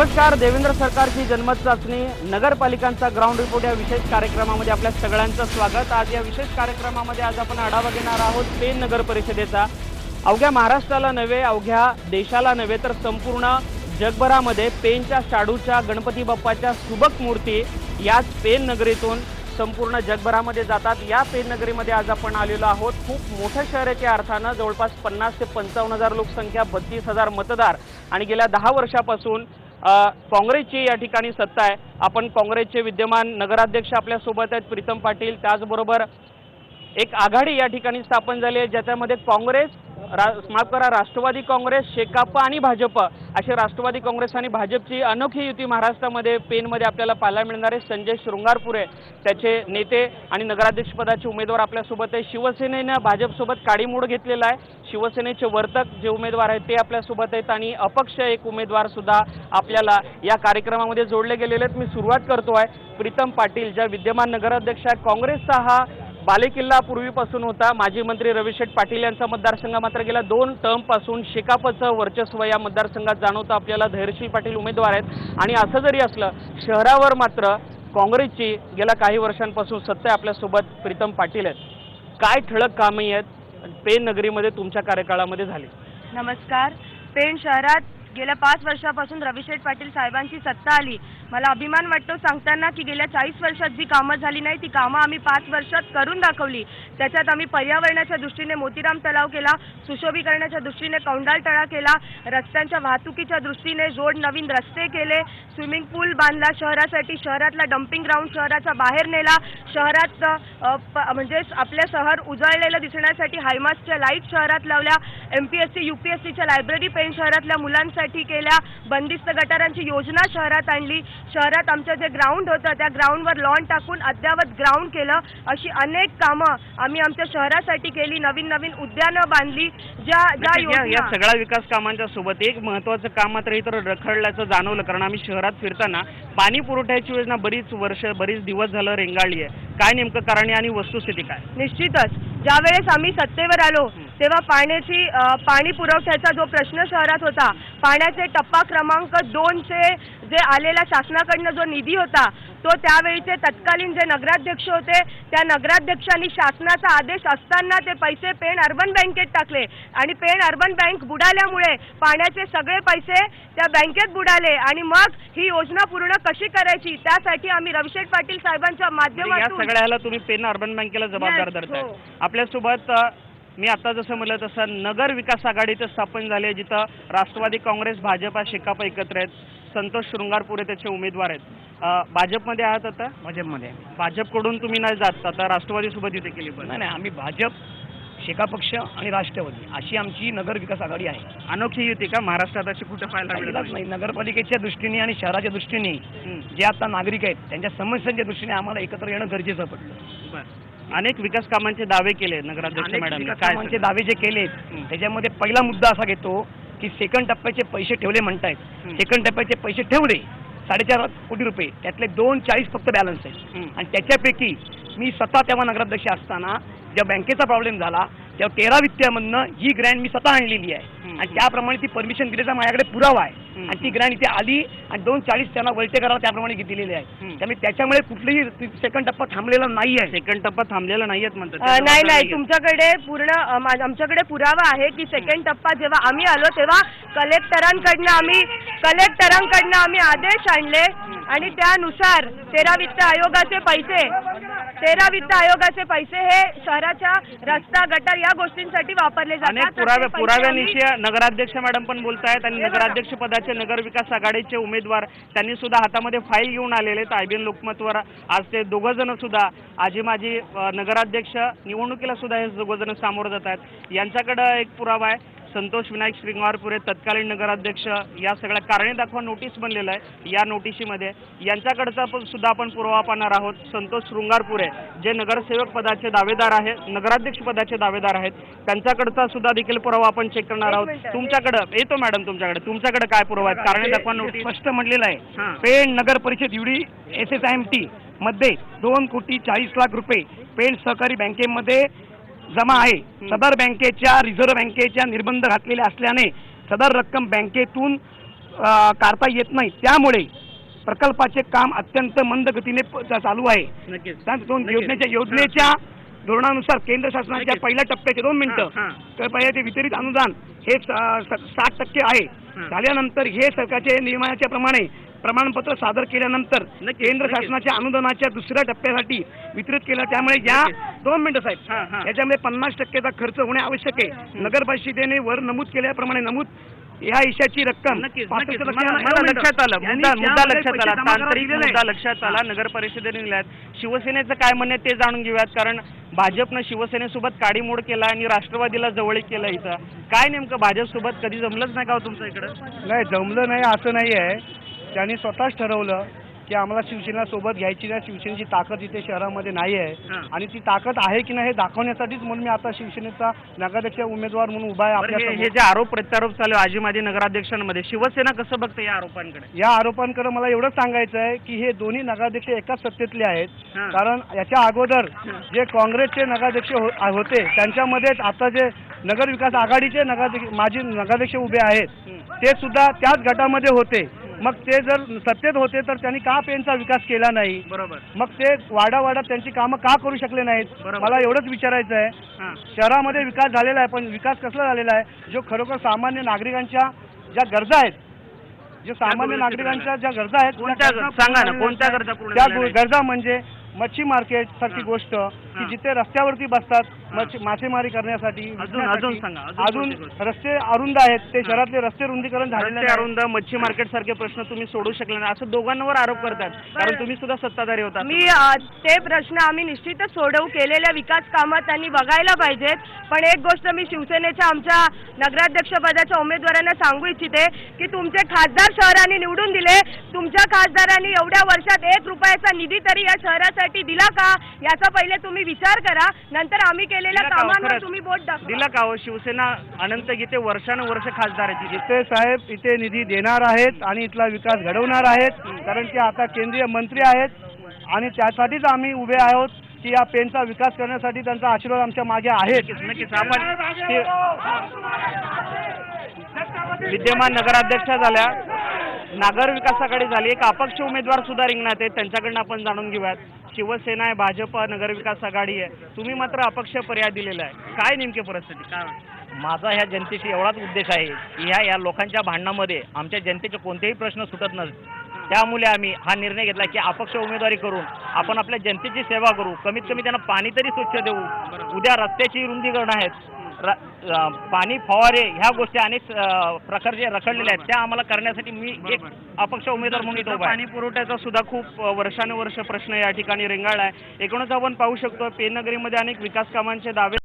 नमस्कार देवेंद्र सरकारची जन्मत चाचणी नगरपालिकांचा ग्राउंड रिपोर्ट या विशेष कार्यक्रमामध्ये आपल्या सगळ्यांचं स्वागत. आज या विशेष कार्यक्रमामध्ये आज आपण आढावा घेणार आहोत पेन नगर परिषदेचा. अवघ्या महाराष्ट्राला नव्हे अवघ्या देशाला नव्हे तर संपूर्ण जगभरामध्ये पेनच्या शाडूच्या गणपती बाप्पाच्या सुबक मूर्ती याच पेन नगरीतून संपूर्ण जगभरामध्ये जातात. या पेन नगरीमध्ये आज आपण आलेलो आहोत. खूप मोठं शहर आहे त्या अर्थानं जवळपास पन्नास ते पंचावन्न हजार लोकसंख्या बत्तीस हजार मतदार. आणि गेल्या दहा वर्षापासून काँग्रेसची या ठिकाणी सत्ता आहे. आपण काँग्रेसचे विद्यमान नगराध्यक्ष आपल्यासोबत आहेत प्रीतम पाटील. त्याचबरोबर एक आघाडी या ठिकाणी स्थापन झाली आहे ज्याच्यामध्ये काँग्रेस रा माफ करा राष्ट्रवादी काँग्रेस शेकाप आणि भाजप अशी राष्ट्रवादी काँग्रेस आणि भाजपची अनोखी युती महाराष्ट्रामध्ये पेनमध्ये आपल्याला पाहायला मिळणार आहे. संजय शृंगारपुरे त्याचे नेते आणि नगराध्यक्षपदाचे उमेदवार आपल्यासोबत आहे. शिवसेनेनं भाजपसोबत काडीमोड घेतलेला आहे. शिवसेनेचे वर्तक जे उमेदवार आहेत ते आपल्यासोबत आहेत आणि अपक्ष एक उमेदवार सुद्धा आपल्याला या कार्यक्रमामध्ये जोडले गेलेले आहेत. मी सुरुवात करतो आहे. प्रीतम पाटील ज्या विद्यमान नगराध्यक्ष आहेत काँग्रेसचा हा बालेकिल्ला पूर्वीपासून होता. माजी मंत्री रविशेठ पाटील यांचा मतदारसंघ मात्र गेल्या दोन टर्मपासून शेकापचं वर्चस्व या मतदारसंघात जाणवतं. आपल्याला धैर्यशील पाटील उमेदवार आहेत. आणि असं जरी असलं शहरावर मात्र काँग्रेसची गेल्या काही वर्षांपासून सत्ता आपल्यासोबत प्रीतम पाटील आहेत. काय ठळक कामे आहेत? पेन नगरीमध्ये तुमच्या कार्यकाळामध्ये झाली. नमस्कार. पेण शहरात गेल्या पाच वर्षापासून रविशेठ पाटील साहेबांची सत्ता आली. मला अभिमान वाटतो सांगताना की गेल्या चाळीस वर्षात जी कामं झाली नाही ती कामं आम्ही पाच वर्षात करून दाखवली. त्याच्यात आम्ही पर्यावरणाच्या दृष्टीने मोतीराम तलाव केला सुशोभीकरणाच्या दृष्टीने कौंडाल तळा केला रस्त्यांच्या वाहतुकीच्या दृष्टीने रोड नवीन रस्ते केले स्विमिंग पूल बांधला शहरासाठी शहरातला डम्पिंग ग्राउंड शहराचा बाहेर नेला शहरात प- म्हणजे आपल्या शहर उजळलेलं दिसण्यासाठी हायमासच्या लाइट शहरात लावल्या M P S C U P S सीच्या लायब्ररी पेन शहरातल्या मुलांसाठी केल्या बंदिस्त गटारांची योजना शहरात आणली शहरात आमचं जे ग्राउंड होतं त्या ग्राउंडवर लॉन टाकून अद्यावत ग्राउंड केलं. अशी अनेक कामं आम्ही आमच्या शहरासाठी केली नवीन नवीन उद्यानं बांधली ज्या ज्या नक्कीच या सगळ्या विकास कामांच्या सोबत एक महत्वाचं काम मात्र इतर रखडल्याचं जाणवलं कारण आम्ही शहरात फिरताना पाणी पुरवठ्याची योजना बरीच वर्ष बरीच दिवस झालं रेंगाळली आहे. काय नेमकं कारण आहे आणि वस्तुस्थिती काय? निश्चितच. ज्यावेळेस आम्ही सत्तेवर आलो तेव्हा पाण्याची पाणी पुरवठ्याचा जो प्रश्न शहरात होता पाण्याचे टप्पा क्रमांक दोनचे जे आलेला शासनाकडनं जो निधी होता तो त्यावेळीचे तत्कालीन जे नगराध्यक्ष होते त्या नगराध्यक्षांनी शासनाचा आदेश असताना ते पैसे पेण अर्बन बँकेत टाकले. आणि पेण अर्बन बँक बुडाल्यामुळे पाण्याचे सगळे पैसे त्या बँकेत बुडाले. आणि मग ही योजना पूर्ण कशी करायची त्यासाठी आम्ही रविशेठ पाटील साहेबांच्या माध्यमातून सगळ्याला तुम्ही पेन अर्बन बँकेला जबाबदार धरताय. हो. आपल्यासोबत मी आता जसं म्हणलं तसं नगर विकास आघाडीचं स्थापन झाले जिथं राष्ट्रवादी काँग्रेस भाजप शेकाप एकत्र आहेत. संतोष शृंगारपुरे त्याचे उमेदवार आहेत. भाजपमध्ये आहात आता? भाजपमध्ये. भाजपकडून तुम्ही नाही जात. आता राष्ट्रवादीसोबत युती केली पण. नाही नाही आम्ही भाजप शेका पक्ष आणि राष्ट्रवादी अशी आमची नगर विकास आघाडी आहे. अनोखी युती का? महाराष्ट्रात अशी कुठे पाहायला मिळत नाही. नगरपालिकेच्या दृष्टीने आणि शहराच्या दृष्टीने जे आता नागरिक आहेत त्यांच्या समस्यांच्या दृष्टीने आम्हाला एकत्र येणं गरजेचं पडलं. बरं. अनेक विकास कामांचे दावे केले नगराध्यक्ष अनेक मॅडम विकास कामांचे दावे जे केलेत हं. त्याच्यामध्ये पहिला मुद्दा असा घेतो की सेकंड टप्प्याचे पैसे ठेवले म्हणतायत. सेकंड टप्प्याचे पैसे ठेवले साडेचार कोटी रुपये त्यातले दोन चाळीस फक्त बॅलन्स आहेत हं. आणि त्याच्यापैकी मी स्वतः तेव्हा नगराध्यक्ष असताना जेव्हा बँकेचा प्रॉब्लेम झाला तेव्हा तेरा वित्तमधनं ही ग्रँड मी स्वतः आणलेली आहे. आणि त्याप्रमाणे ती परमिशन दिल्याचा माझ्याकडे पुरावा आहे. आणि ती ग्रँड इथे आली आणि दोन चाळीस त्यांना वळते करायला त्याप्रमाणे दिलेले आहे. त्यामुळे त्याच्यामुळे कुठलीही सेकंड टप्पा थांबलेला नाही आहे. सेकंड टप्पा थांबलेला नाहीयेत म्हणतात. अ, नाही नाही. तुमच्याकडे पूर्ण आमच्याकडे पुरावा आहे की सेकंड टप्पा जेव्हा आम्ही आलो तेव्हा कलेक्टरांकडनं आम्ही कलेक्टरांकडनं आम्ही आदेश आणले आणि त्यानुसार तेरा वित्त आयोगाचे पैसे तेरा वित्त आयोगाचे पैसे हे शहराच्या रस्ता गटर या गोष्टींसाठी वापरले जातात. अनेक तर ते पुरावे पैसे पुराव्यानिशी नगराध्यक्ष मॅडम पण बोलतायत आणि हे बघा. नगराध्यक्ष पदाचे नगर विकास आघाडीचे उमेदवार त्यांनी सुद्धा हातामध्ये फाईल घेऊन आलेले आहेत. आयबीएन लोकमतवर आज ते दोघं जण सुद्धा आजी माजी नगराध्यक्ष निवडणुकीला सुद्धा हे दोघं जण सामोरं जात आहेत. यांच्याकडं एक पुरावा आहे. संतोष विनायक श्रीनिवारपुरे तत्कालीन नगराध्यक्ष या सगळ्या कारणे दाखवा नोटीस बनलेलं आहे या नोटिशीमध्ये यांच्याकडचा पण सुद्धा आपण पुरावा पाहणार आहोत. संतोष शृंगारपुरे जे नगरसेवक पदाचे दावेदार आहेत नगराध्यक्ष पदाचे दावेदार आहेत त्यांच्याकडचा सुद्धा देखील पुरावा आपण चेक करणार आहोत. तुमच्याकडं येतो मॅडम तुमच्याकडे. तुमच्याकडे काय पुरावा आहेत? कारणे दाखवा नोटीस स्पष्ट म्हटलेलं हां. आहे पेण नगर परिषद U D S S I M T मध्ये दोन कोटी चाळीस लाख रुपये पेण सहकारी बँकेमध्ये जमा आहे. सदर बँकेच्या रिझर्व्ह बँकेच्या निर्बंध घातलेले असल्याने सदर रक्कम बँकेतून काढता येत नाही. त्यामुळे प्रकल्पाचे काम अत्यंत मंद गतीने चालू आहे. योजनेच्या योजनेच्या धोरणानुसार केंद्र शासनाच्या. पहिल्या टप्प्याचे दोन मिनिटं. पहिले ते वितरित अनुदान हे साठ टक्के आहे. झाल्यानंतर हे सरकारच्या नियमाच्या प्रमाणे प्रमाणपत्र सादर केल्यानंतर केंद्र. शासनाच्या अनुदानाच्या दुसऱ्या टप्प्यासाठी वितरित केलं. त्यामुळे या. दोन मिनिटं साहेब. याच्यामध्ये पन्नास टक्केचा खर्च होणे आवश्यक आहे. नगर परिषदेने वर नमूद केल्याप्रमाणे नमूद या ईशाची रक्कम. लक्षात आलं. मुद्दा लक्षात आला. तांत्रिक मुद्दा. लक्षात आला. नगर परिषदेने दिल्यात शिवसेनेचं काय म्हणणं ते जाणून घेऊयात. कारण भाजपनं शिवसेनेसोबत काडीमोड केला आणि राष्ट्रवादीला जवळीक केलं इथं. काय नेमकं भाजपसोबत? कधी जमलंच नाही का हो तुमच्या इकडं? नाही जमलं नाही असं नाही आहे त्यांनी स्वतःच ठरवलं की आम्हाला शिवसेना सोबत घ्यायची नाही शिवसेनेची ताकद इथे शहरामध्ये नाही आहे. आणि ती ताकद आहे की नाही हे दाखवण्यासाठीच म्हणून मी आता शिवसेनेचा नगराध्यक्ष उमेदवार म्हणून उभा आहे आपल्या हे जे आरोप प्रत्यारोप चालू आहे आजी माजी नगराध्यक्षांमध्ये शिवसेना कसं बघते या आरोपांकडे? या आरोपांकडे मला एवढंच सांगायचं आहे की हे दोन्ही नगराध्यक्ष एकाच सत्तेतले आहेत. कारण याच्या अगोदर जे काँग्रेसचे नगराध्यक्ष हो- होते त्यांच्यामध्येच आता जे नगर विकास आघाडीचे नगराध्यक्ष माजी नगराध्यक्ष उभे आहेत ते सुद्धा त्याच गटामध्ये होते. मग ते जर सत्तेत होते तर त्यांनी का पेनचा विकास केला नाही बरोबर मग ते वाडा वाडा त्यांची कामं का करू शकले नाहीत बरोबर. मला एवढंच विचारायचं आहे हां शहरामध्ये विकास झालेला आहे पण विकास कसला झालेला आहे जो खरोखर सामान्य नागरिकांच्या ज्या गरजा आहेत जे सामान्य नागरिकांच्या ज्या गरजा आहेत त्या कोणत्या गरजा सांगा ना, पूर्ण कोणत्या गरजा पूर्ण त्या गु-? गरजा म्हणजे मच्छी मार्केट सारखी हां. गोष्ट की. जिथे रस्त्यावरती बसतात मासेमारी करण्यासाठी अजून- सांगा? रस्ते अरुंद आहेत ते शहरातले रस्ते रुंदीकरण झालेले. अरुंद मच्छी मार्केट सारखे प्रश्न तुम्ही सोडू शकले नाही. असं दोघांवर आरोप करतात. कारण तुम्ही सुद्धा सत्ताधारी होता. मी ते प्रश्न आम्ही निश्चितच सोडवू. केलेल्या विकास कामात त्यांनी बघायला पाहिजेत. पण एक गोष्ट मी शिवसेनेच्या आमच्या नगराध्यक्षपदाच्या उमेदवारांना सांगू इच्छिते की तुमचे खासदार शहराने निवडून दिले. तुमच्या खासदारांनी एवढ्या वर्षात एक रुपयाचा निधी तरी या शहरासाठी दिला का? याचा पहिले तुम्ही विचार करा नंतर आम्ही केलेल्या दिला का हो? कामांवर खरंच? तुम्ही बोट दाखवा. दिला का हो? शिवसेना अनंत गीते वर्षानुवर्ष खासदार आहे तिथे इथे साहेब इथे निधी देणार आहेत आणि इथला विकास घडवणार आहेत कारण की आता केंद्रीय मंत्री आहेत आणि त्यासाठीच आम्ही उभे आहोत की या पेनचा विकास करण्यासाठी त्यांचा आशीर्वाद आमच्या मागे आहे. नक्कीच नक्कीच. आपण ते- विद्यमान नगराध्यक्षा झाल्या. नागर विकास आघाडी झाली एक अपक्ष उमेदवार सुद्धा रिंगणात आहेत. त्यांच्याकडनं आपण जाणून घेऊयात. शिवसेना आहे भाजप नगर विकास आघाडी आहे. तुम्ही मात्र अपक्ष पर्याय दिलेला आहे. काय नेमकी परिस्थिती? काय? माझा ह्या जनतेशी एवढाच उद्देश आहे की ह्या या लोकांच्या भांडणामध्ये आमच्या जनतेचे कोणतेही प्रश्न सुटत नसत. त्यामुळे आम्ही हा निर्णय घेतला की अपक्ष उमेदवारी करून आपण आपल्या जनतेची सेवा करू. कमीत कमी त्यांना पाणी तरी स्वच्छ देऊ. उद्या रस्त्याची रुंदीकरण आहेत. पाणी फवारे ह्या गोष्टी अनेक प्रकार जे रखडलेल्या आहेत. त्या आम्हाला करण्यासाठी मी एक अपक्ष उमेदवार म्हणून इथं. पाणी पुरवठ्याचा सुद्धा खूप वर्षानुवर्ष प्रश्न या ठिकाणी रेंगाळला आहे. एकूणच आपण पाहू शकतो पेननगरीमध्ये अनेक विकास कामांचे दावे